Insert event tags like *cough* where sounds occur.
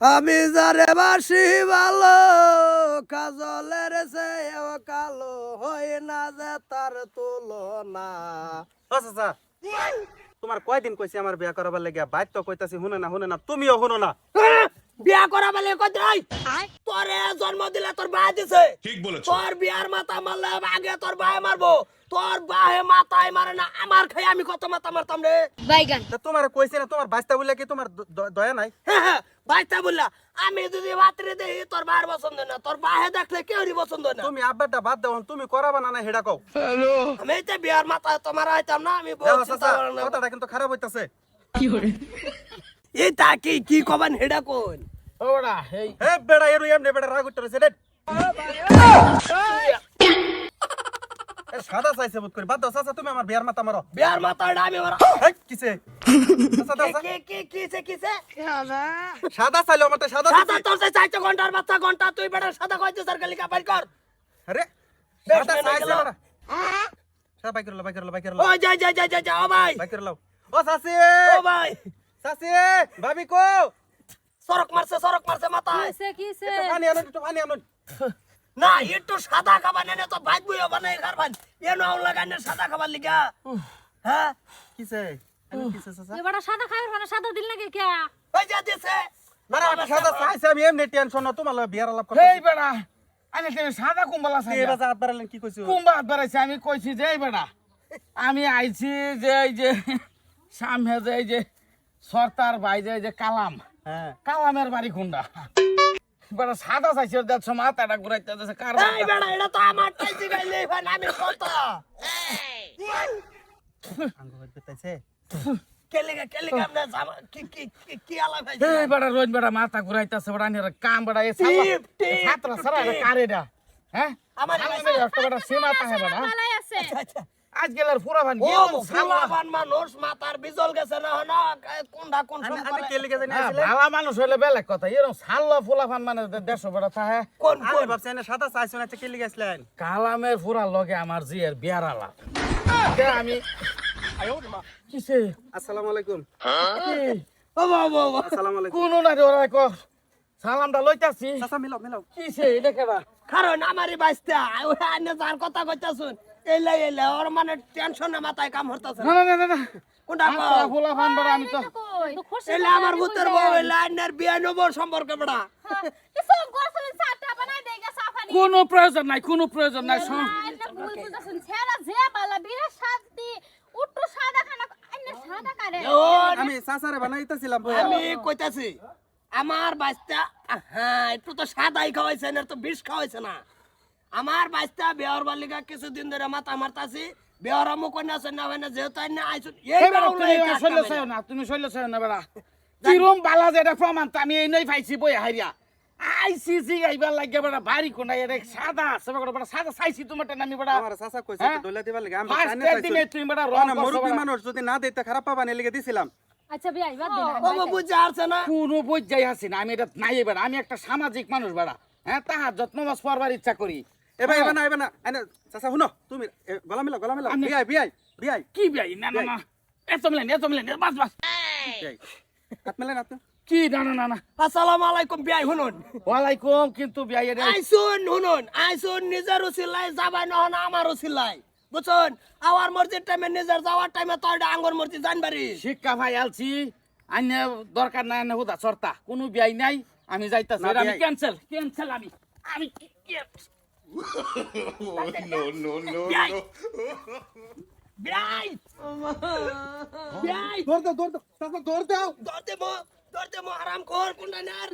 আমি যারে বাসি ভালো কাজলের চেয়েও কালো হয় না যে তার তুলনা। চাচা তোমার কয়দিন কইছি আমার বিয়া করাবার লাগিয়া? বাইর তো কইতাছি শুনে না শুনে না তুমিও শুনো না। বিয়া করা বলে কই তোরে জন্ম দিলে তোর ভাই দিছে। ঠিক বলেছ। তোর বিয়ার মাথা মারলে আগে তোর ভাই মারবো। তোর বাহে মাথায় মারে না আমার খাই আমি কত মাথা মারতাম রে। বাইগান। তা তোমার কইছি না তোমার বাস্তা বলে কি তোমার দ- দয়া নাই? ভাইটা বললা আমি যদি বাতরে দেই তোর ভাইয়ের পছন্দ না তোর বাহে দেখলে কেউরই পছন্দ না। তুমি আব্বারটা বাদ দাও তুমি করাবা না না হেডা কও? আমি তো বিয়ার মাথা তোমার আইতাম না আমি দেও বলছি চাচা কথাটা কিন্তু খারাপ হইতাছে। এই তা কি কি কবেন হেডা কোন ওরা এই। হে বেড়া এরু এমনি বেড়া রাগ উঠতে রয়েছে রে। সাদা চাইছে বুত করি। বাদ দাও চাচা তুমি আমার বিয়ার মাথা মারো। বিয়ার মাথাটা আমি মারা। কিসে? চাচা, চাচা। কি কি কিছে কিছে সাদা চাইলো আমার সাদা সাদা। তোর সে চাইছো ঘণ্টার বাচ্চা ঘণ্টা তুই বেটা সাদা কইতে সরকার লিখা বাইর কর। আরে সাদা চাইছে সাদা বাইক করল বাইক করল বাইক ও করল যাই যাই যাই যাই যাও ভাই। বাইক করল ও সাসি ও ভাই। সাসি ভাবি কো। সরক মারছে সরক মারছে মাথায়। কিসে কিসে? পানি আনুন একটু পানি আনুন। না একটু সাদা খাবার নেনে তো ভাই বুইও বানাই খাবার সাদা খাবার লিগা। হ্যাঁ? কিসে? আরে কিসে চাচা এবারে সাদা খাবার মানে সাদা দিল নাকি কে? ওই যা দিছে। না না সাদা। চাইছে আমি এমনি টেনশন না তোমার বিয়ার আলাপ করতে এই বেড়া আমি তুমি সাদা কুম্বালা চাই এরা যা হাত বাড়ালেন কি কইছো? কুম্বা হাত বাড়াইছে আমি কইছি যে এই বেড়া আমি আইছি যে এই যে সামনে যে এই যে সর্তার ভাই যে এই যে কালাম। হ্যাঁ। কালামের বাড়ি কুন্ডা বেড়া সাদা চাইছে দেখছ মাথাটা ঘুরাইতে যাচ্ছে কার এই বেড়া এটা তো আমার টাইছি গাইলে ভাই আমি কত? আঙ্গ তাইছে কেলিগা কেলিগা আমরা কি কি কি কি আলাপ এই হইছে রোজ বেড়া মাথা ঘুরাইতেছে বেড়া নিয়ে কাম বেড়া এই সালা টিপ, টিপ, ছাত্র সারা কারেডা হ্যাঁ? আমার আমার একটা বেড়া সীমা তাহে বেড়া? ভালাই আচ্ছা। আজ গেলার পুরা ভান ও সালাবান মানুষ মাথার বিজল গেছে না না কোনটা কোন আমি সময় কে লিখে জানি হ্যাঁ, ভালা মানুষ হইলে বেলেগ কথা এরকম সাল্লা ফুলাফান মানে দেড়শো বেড়া কোন আমি কোন? ভাবছি এনে সাদা চাইছো না কে লিখে কালামের ফুরার লগে আমার জিয়ের বিয়ার আলাপ। কে আমি? কিসে? আসসালামু আলাইকুম? ও বাবা বাবা। আসসালামু আলাইকুম। কোন না রে ওরা কো সালামটা লইতাছি। চাচা মিলাও মিলাও। কিসে দেখে বা। কারণ আমারই বাইস্তা ওই আইনে যার কথা কইতাছুন। এলে এলে ওর মানে টেনশনে মাথায় কাম হরতাছে না না না না না। কোনটা আত্রা ফুলাফান বেড়া আমি তো কই? তো খুশি এলে আমার ভূতের বউ এলে আইনের বিয়ে নেব সম্পর্কে বড়া কিছু করছিলেন চাটা বানাই দেগা সাফানি। কোনো প্রয়োজন নাই কোনো প্রয়োজন নাই শোন। আইনা ভুল যে বালা বিরা শান্তি উট্টু সাদা খানা আইনা সাদা কারে? আমি বানাইতেছিলাম আমি কইতাছি আমার বাইস্তা হ্যাঁ একটু তো সাদাই খাওয়াইছে না তো বিষ খাওয়াইছে না। আমার বাইস্তা বেহর বালিকা কিছুদিন ধরে মাথা মারতাছি বেহর আমু কন্যা আছে না হয় না যেহেতু আইনা আইছুন এই বেড়া শৈল চাই না। তুমি শৈল চাই না বেড়া। *laughs* কিরম বালা যেটা প্রমাণ তো আমি এই নই পাইছি বই হারিয়া আইসি জি আইবার লাগে বেড়া বাড়ি কোনা এটা সাদা আছে বেড়া বেড়া সাদা চাইছি তোমারটা নামি বেড়া। আমার চাচা কইছে হ্যাঁ? তো দইলা দিবার লাগে আমি জানি দিনে তুমি বেড়া না রং না করছ মানুষ যদি না দিতে খারাপ পাবা নি লিখে দিছিলাম। আচ্ছা বিয়া ইবাদ দিন ও বাবু বুঝে আসছে না। কোনো বই যাই আসি না আমি এটা নাই বেড়া আমি একটা সামাজিক মানুষ বেড়া। হ্যাঁ তাহার যত্ন মাছ পড়বার ইচ্ছা করি। এবার এবার না এবার না। আইনা চাচা শুনো তুমি গলা মিলাও গলা মিলাও। বিয়াই বিয়াই বিয়াই। কি বিয়াই? না না না। এত মিলেন এত মিলেন বাস বাস। হাত মেলে না কি না না না না। আসসালামু আলাইকুম বিয়াই শুনুন। ওয়ালাইকুম কিন্তু বিয়াই এটা আইসুন শুনুন। আইসুন নিজের উচিলাই যাবাই নহন আমার উচিলাই বুঝুন আমার মসজিদ টাইমে নিজের যাওয়ার টাইমে তো এটা আঙ্গর মসজিদ জানবারি শিক্ষা ভাই আলছি। আন্য দরকার নাই আন্য হুদা চর্তা কোনো বিয়াই নাই আমি যাইতাছি। আমি ক্যান্সেল ক্যান্সেল আমি। আমি বিয়াই বিয়াই দৌড় দাও দৌড় দাও চাচা দৌড় দাও ধরতে মো ধরতে মো আরাম কর কোনটা নার